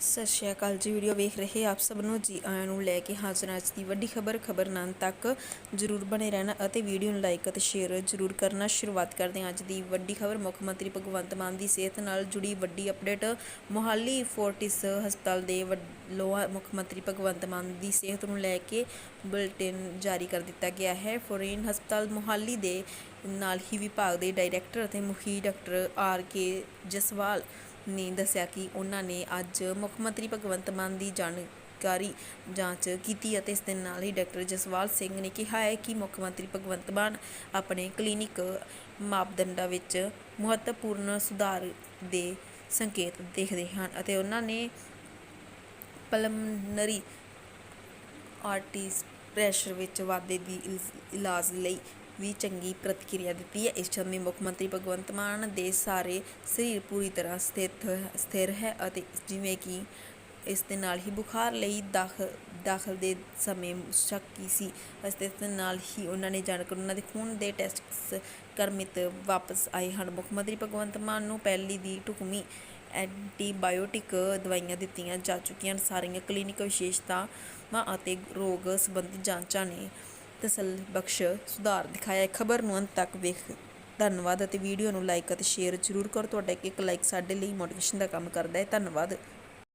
ਸਤਿ ਸ਼੍ਰੀ ਅਕਾਲ ਜੀ, ਵੀਡੀਓ ਵੇਖ ਰਹੇ ਆਪ ਸਭ ਨੂੰ। ਜੀ ਆਇਆਂ ਨੂੰ ਲੈ ਕੇ ਹਾਜ਼ਰ ਅੱਜ ਦੀ ਵੱਡੀ ਖਬਰ ਖਬਰ ਨਾਂ ਤੱਕ ਜਰੂਰ ਬਣੇ ਰਹਿਣਾ ਅਤੇ ਵੀਡੀਓ ਨੂੰ ਲਾਈਕ ਅਤੇ ਸ਼ੇਅਰ ਜਰੂਰ ਕਰਨਾ। ਸ਼ੁਰੂਆਤ ਕਰਦੇ ਹਾਂ ਅੱਜ ਦੀ ਵੱਡੀ ਖਬਰ। ਮੁੱਖ ਮੰਤਰੀ ਭਗਵੰਤ ਮਾਨ ਦੀ ਸਿਹਤ ਨਾਲ ਜੁੜੀ ਵੱਡੀ ਅਪਡੇਟ। ਮੋਹਾਲੀ ਫੋਰਟਿਸ ਹਸਪਤਾਲ ਦੇ ਵੱਲੋਂ ਮੁੱਖ ਮੰਤਰੀ ਭਗਵੰਤ ਮਾਨ ਦੀ ਸਿਹਤ ਨੂੰ ਲੈ ਕੇ ਬੁਲੇਟਿਨ ਜਾਰੀ ਕਰ ਦਿੱਤਾ ਗਿਆ ਹੈ। ਫੋਰੇਨ ਹਸਪਤਾਲ ਮੋਹਾਲੀ ਦੇ ਨਾਲ ਹੀ ਵਿਭਾਗ ਦੇ ਡਾਇਰੈਕਟਰ ਅਤੇ ਮੁਖੀ ਡਾਕਟਰ ਆਰ ਕੇ ਜਸਵਾਲ ਨੇ ਦੱਸਿਆ ਕਿ ਉਹਨਾਂ ਨੇ ਅੱਜ ਮੁੱਖ ਮੰਤਰੀ ਭਗਵੰਤ ਮਾਨ ਦੀ ਜਾਣਕਾਰੀ ਜਾਂਚ ਕੀਤੀ ਅਤੇ ਇਸ ਦੇ ਨਾਲ ਹੀ ਡਾਕਟਰ ਜਸਵਾਲ ਸਿੰਘ ਨੇ ਕਿਹਾ ਹੈ ਕਿ ਮੁੱਖ ਮੰਤਰੀ ਭਗਵੰਤ ਮਾਨ ਆਪਣੇ ਕਲੀਨਿਕ ਮਾਪਦੰਡਾਂ ਵਿੱਚ ਮਹੱਤਵਪੂਰਨ ਸੁਧਾਰ ਦੇ ਸੰਕੇਤ ਦੇਖਦੇ ਹਨ ਅਤੇ ਉਹਨਾਂ ਨੇ ਪਲਮਨਰੀ ਆਰਟੀਸ ਪ੍ਰੈਸ਼ਰ ਵਿੱਚ ਵਾਧੇ ਦੀ ਇਲ- ਇਲਾਜ ਲਈ ਵੀ ਚੰਗੀ ਪ੍ਰਤੀਕਿਰਿਆ ਦਿੱਤੀ ਹੈ। ਇਸ ਸਮੇਂ ਮੁੱਖ ਮੰਤਰੀ ਭਗਵੰਤ ਮਾਨ ਦੇ ਸਾਰੇ ਸਰੀਰ ਪੂਰੀ ਤਰ੍ਹਾਂ ਸਥਿਤ, ਸਥਿਰ ਹੈ ਅਤੇ ਜਿਵੇਂ ਕਿ ਇਸ ਦੇ ਨਾਲ ਹੀ ਬੁਖਾਰ ਲਈ ਦਾਖਲ ਦਾਖਲ ਦੇ ਸਮੇਂ ਸ਼ੱਕੀ ਸੀ, ਇਸ ਦੇ ਨਾਲ ਹੀ ਉਹਨਾਂ ਨੇ ਜਾਣਕਾਰੀ ਉਹਨਾਂ ਦੇ ਖੂਨ ਦੇ ਟੈਸਟ ਕਰਮਿਤ ਵਾਪਸ ਆਏ ਹਨ। ਮੁੱਖ ਮੰਤਰੀ ਭਗਵੰਤ ਮਾਨ ਨੂੰ ਪਹਿਲੀ ਦੀ ਢੁਕਵੀਂ ਐਂਟੀਬਾਇਓਟਿਕ ਦਵਾਈਆਂ ਦਿੱਤੀਆਂ ਜਾ ਚੁੱਕੀਆਂ ਹਨ। ਸਾਰੀਆਂ ਕਲੀਨਿਕ ਵਿਸ਼ੇਸ਼ਤਾਵਾਂ ਅਤੇ ਰੋਗ ਸੰਬੰਧੀ ਜਾਂਚਾਂ ਨੇ ਤਸੱਲੀ ਬਖਸ਼, ਸੁਧਾਰ ਦਿਖਾਇਆ ਖਬਰ ਨੂੰ ਅੰਤ ਤੱਕ ਵੇਖ। ਧੰਨਵਾਦ ਅਤੇ ਵੀਡੀਓ ਨੂੰ ਲਾਈਕ ਅਤੇ ਸ਼ੇਅਰ ਜ਼ਰੂਰ ਕਰੋ। ਤੁਹਾਡਾ ਇੱਕ ਇੱਕ ਲਾਈਕ ਸਾਡੇ ਲਈ ਮੋਟੀਵੇਸ਼ਨ ਦਾ ਕੰਮ ਕਰਦਾ ਹੈ। ਧੰਨਵਾਦ।